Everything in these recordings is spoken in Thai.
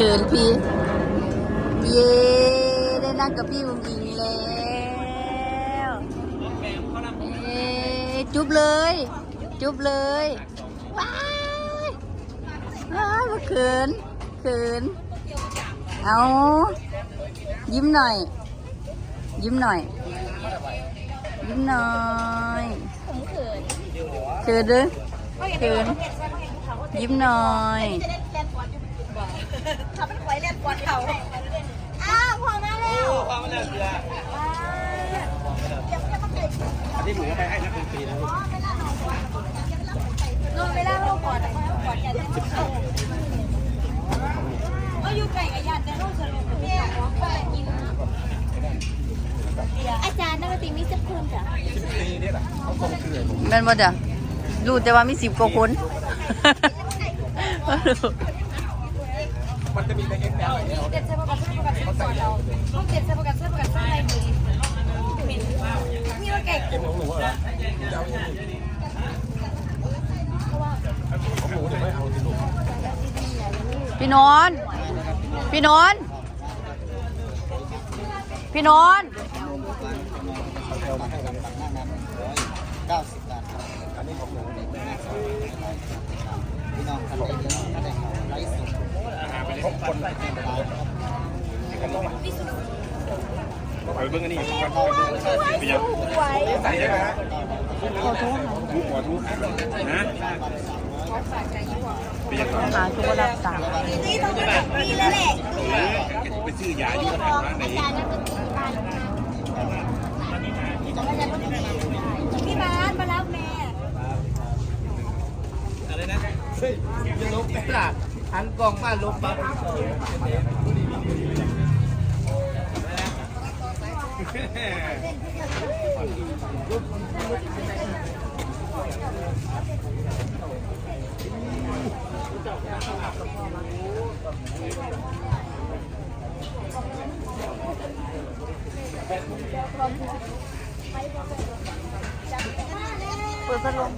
เขินพี่ เย้ได้นั่งกับพี่วงอิงแล้วเอ๊ะจุ๊บเลย จุ๊บเลยว้ายว้ายมาเขินเขินเอายิ้มหน่อย ยิ้มหน่อย ยิ้มหน่อยเขินเด้อเขินยิ้มหน่อย เขาเป็นควายเล่นบอลเขาอ้าวพอมาแล้วความมันเดือเดี๋ยวจะมาเตะอันนี้หนูก็ไปให้นักดนตรีนะลูกลงเวลาเราก่อนแต่เขาก่อนกันก็อยู่ไก่กับยานแต่ลูกสรุปแม่ก็ไปกินอาจารย์นักดนตรีมีสักคนจ้ะสิบปีเนี่ยแหละเขาส่งคือผมแม่นบ่จ้ะรู้แต่ว่ามีสิบกว่าคน มันจะมีเป็นเอ็กแอลอย่างเงี้ยเด็ดใช้ประกันใช้ประกันใช้ก่อนเราลูกเด็ดใช้ประกันใช้ประกันใช้อะไรมือมีว่าไก่เก็บของหนูเหรอจะเอาอย่างนี้ของหนูจะไม่เอาสิลูกพี่นนท์พี่นนท์พี่นนท์เอนตังหน้านั้นเก้าสิบบาทอันนี้ของหนูพี่น้องทำได้ดีก็ได้ไลฟ์สด ครบคนกันต้องมาต้องไปเบิ้งอันนี้กันต้องไปเบิ้งไปยังใส่ได้ไหมฮะขอโทษทุกขอทุกนะไปยังต่อหาทุกคนรับสั่งนี่ต้องเป็นปีแล้วแหละไปซื้อยาอยู่กันร้านไหนอานไหนพี่บ้านมารับแม่อะไรนะเฮ้ยจะลบไหมล่ะ หันกล่องมาลบปั๊บเปิดพัดลม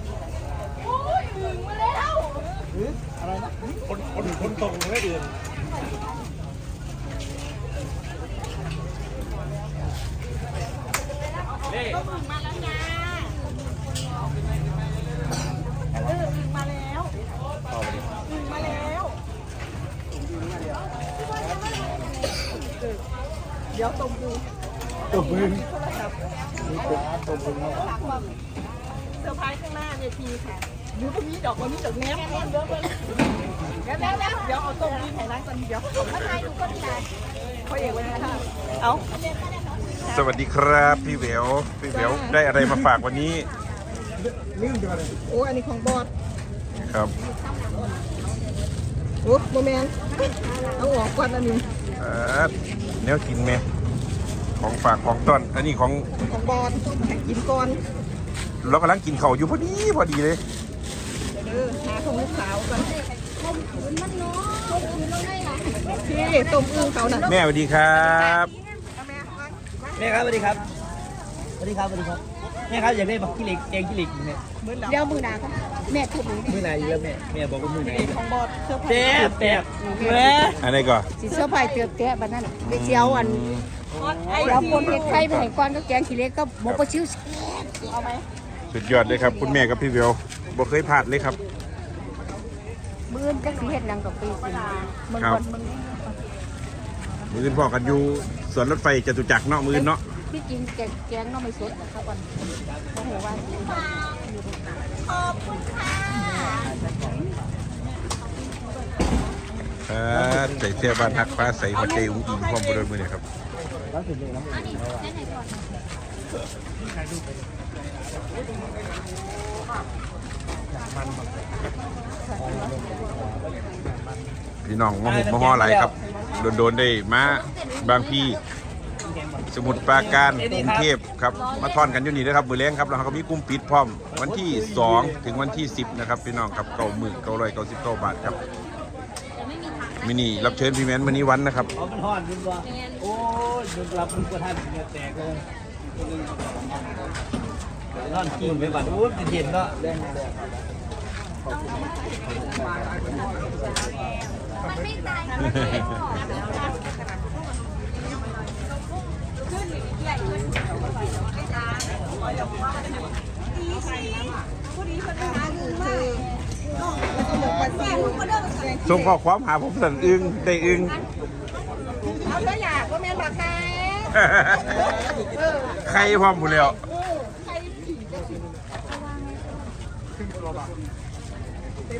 คนคนคนตรงไม่เดือนเล่มาแล้วนะมาแล้วต่อไปดิมาแล้วเดี๋ยวตรงดูตัวมึงมีตัวตัวมึงเนาะเซอร์ไพรส์ข้างหน้าเวทีค่ะ อยู่ตรงนี้ดอกวันนี้ดอกแนบเยอะเลยเดี๋ยวเดี๋ยวเดี๋ยวเอาตรงนี้ให้ร้านกันเดี๋ยวข้างในดูก็ดีนะพ่อเอกวันนี้ค่ะเอาสวัสดีครับพี่เหววพี่เหววได้อะไรมาฝากวันนี้โอ้อันนี้ของบอสครับโอ้โมเมนเอาออกก่อนอันนี้เอ่อแนวกินไหมของฝากของต้อนอันนี้ของของบอสกินก่อนเรากำลังกินข้าวอยู่พอดีพอดีเลยเออหา ของลูกสาวก่อนพี่ต้มอึ่งเขาน่ะแม่สวัสดีครับแม่ครับสวัสดีครับสวัสดีครับสวัสดีครับแม่ครับอยากได้บักขี้เหล็กแกงขี้เหล็กเนี่ยเดี๋ยวมือนาค่ะแม่ทุบมือมือไหนอยู่แล้วแม่แม่บอกว่ามือไหนของบอสเสื้อผ้าแซ่บแซ่บเว้ยอันนี้ก็สิเสื้อผ้าเตือบแกะบัดนั้นไปเจียวอันเจียวปนเห็ดไข่ไปให้ก่อนก็แกงขี้เหล็กก็หมกปลาชิวเอาไหมสุดยอดเลยครับ คุณแม่กับพี่เหววบ่เคยพลาดเลยครับ มื้อนจักสิเฮ็ดหยังกับปีสิมึงครับก่อนมึงมืออนพ่อกันอยู่สวนรถไฟจตุจักรเนาะมืออนเนาะที่จริงแกงแกงเนาะไม่สดนะครับก่อนโอ้โหว่าขอบคุณค่ะครับใส่เสื้อบ้านฮักฟ้าใส่หัวใจอุ้งอิงพร้อมบริเวณมือเนี่ยครับ พี่น้องมาหุบมาห่อไหลครับ โดนๆได้มาบางพี่สมุทรปราการกรุงเทพครับ มาทอนกันอยู่นี่นะครับมือแรงครับแล้วเราก็มีกลุ่มปิดพร้อม วันที่ 2 ถึงวันที่ 10 นะครับ พี่น้องครับเก้าหมื่นเก้าร้อยเก้าสิบเก้าบาทครับมินี่รับเชิญพี่แมนวันนี้วันนะครับเอาเป็นห่อนคุณบ่โอ้ยรับคุณกระทันเหงื่อแตกเลย นอนกินไปบัดโอ้ยเย็นเนาะแรงแรงมันไม่ส่งข้อความหาผมสั่นอึ้งได้อึ้งเอาเถอะอยากก็แม่นบักแม่ใครพร้อมหมดแล้ว พ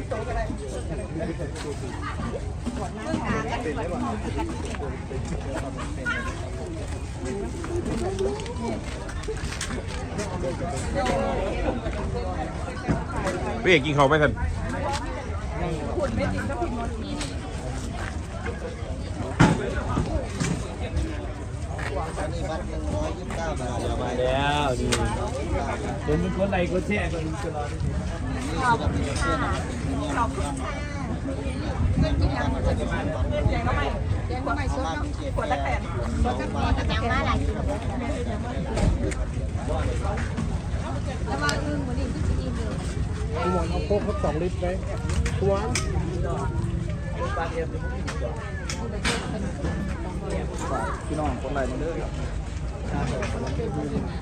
ี่เอกกินเขาวไปท่าน แล้วดีเป็นคนไหนก็แช่กันตลอ ดพี่น้องคนไหนมาเด้อครับ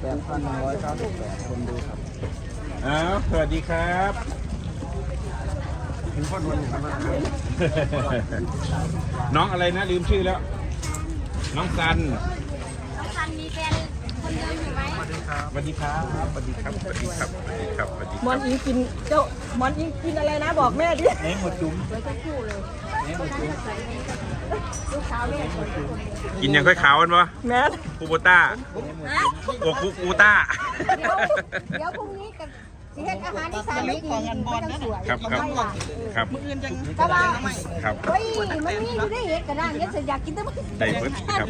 แปดพันหนึ่งร้อยเก้าสิบแปดคนดูครับอ้าวสวัสดีครับถึงคนวันครับน้องอะไรนะลืมชื่อแล้ว น้องซันซันมีแฟนคนเดิมอยู่ไหมสวัสดีครับสวัสดีครับสวัสดีครับสวัสดีครับสวัสดีคมอรันบอิงกินเจ้ามอนอิงกินอะไรนะบอกแม่ดิเน้หมดจุ้ม กินยังค่อยขาวกันปะแม่คูโบต้าโอ้คูกูต้าเดี๋ยวเดี๋ยวพรุ่งนี้กันสิเฮ็ดอาหารที่สานไม่กินไม่ต้องสวยครับครับครับแต่ว่าครับเฮ้ยมันมีอยู่ได้เฮ็ดกระด้างเนี่ยฉันอยากกินแต่มันได้เบิดครับ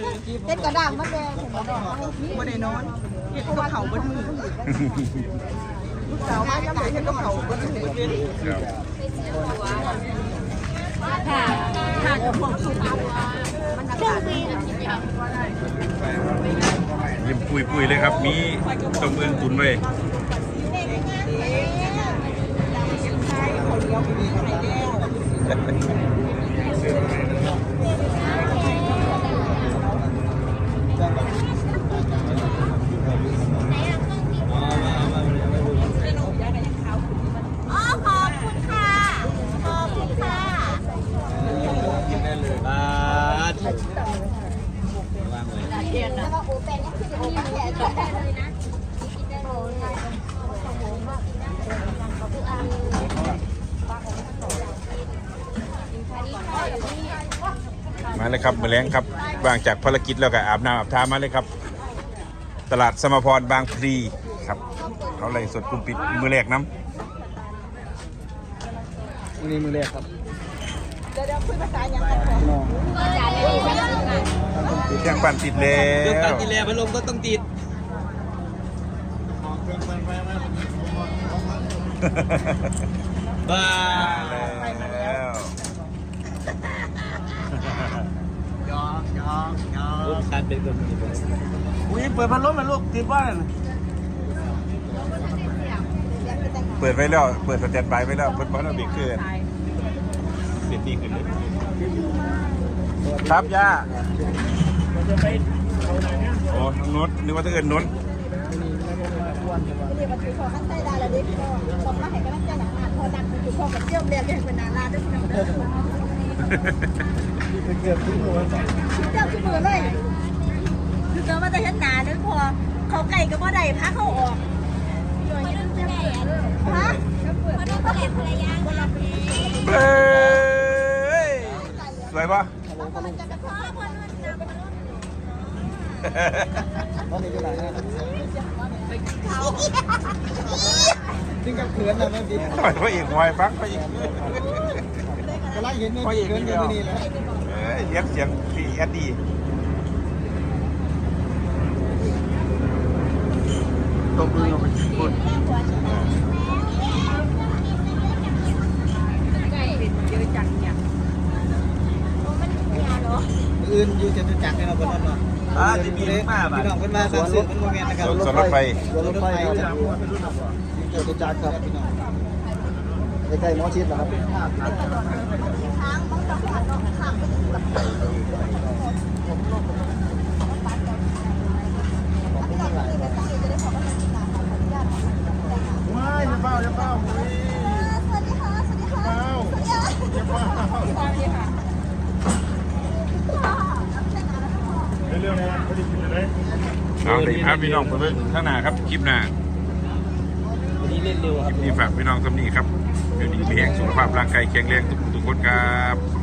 เฮ็ดกระด้างมันแดงฉันบอกว่ามีบ่ได้นอนเห็ดกับเขาเบิดมือลูกสาวมาจังไหนเห็ดกับเขาเบิดมือครับค่ะค่ะเดี๋ ยิ้มปุยปุยๆเลยครับ มีต้มเอืองตุนไว้เอขอบคุณค่ะ ขอบคุณค่ะ บาท แล้วก็โอเป็นนี่คือจะมีแผลตัวแทนเลยนะกินได้เลย มา เลยครับมือแรงครับบางจากภารกิจแล้วก็อาบน้ำอาบท่ามาเลยครับ ตลาดสมพรบางพลีครับเขาเลยสดกลุ่มปิดมือแรกน้วันนี้มือแรกครับเดี๋ยวเดี๋ยวคุยภาษาอย่างไรก่อนน้องจ่ายเลยไม่ต้องงานำเครื่องปั่นติดแล้เรื่องการวกินแลพัดลมก็ต้องติดบ้า แล้ว ลูกการเป็นคนดีอุ้ยเปิดพัดลมมันลูกติดบ้านเปิดไว้แล้ว เปิดสแตนด์บายไว้แล้วเปิดบอลแล้วเบรกเกอร์เสียดีขึ้นเลยครับย่าโอ้น้องนุชนึกว่าจะเอินนุชเรียกว่าถือของข้างใต้ดาราเด็กก็บอกมาให้กำลังใจหนังอ่านพอดังอยู่พ่อกับเจียมเรียนเรียนเป็นดาราด้วยพี่น้องเด้อเกือบทุกคนเจ้าที่มือเลยคือเจอมาแต่เห็นหนาเด้อพอเขาไก่ก็บ่ได้พักเขาออกมาดูผู้ใหญ่อะฮะมาดูผู้ใหญ่ภรรยาคนละเพเฮ้ยสวยปะพ่อคนนู้นนะคนนู้นตอนนี้ก็ได้ถึงกับเขินนะแม่พี่ต่อยพระเอกหอยฟังพระเอกกำลังเห็นนี่เขินอยู่นี่แหละเอ้ยเลี้ยงเสียงฟีแอดดี ตบมือลงไปพูดอื่นอยู่จะจักรให้เราบนนั้นเนาะอ่าจะมีมากพี่น้องเพิ่นมาสั่งซื้อมันโมเมนต์นะครับสวนสวนรถไฟรถไฟครับจะจักรครับพี่น้องใกล้ๆหมอชิดเหร อครับเอาเลยครับพี่น้องเบิ่งข้างหน้าครับคลิปหน้าวันนี้เล่นเร็วครัลิปนี้ฝากพี่น้องสำนีครับเดี๋ยวนี้มีแห่งสุขภาพร่างกายแข็งแรงทุกทุกคนครับ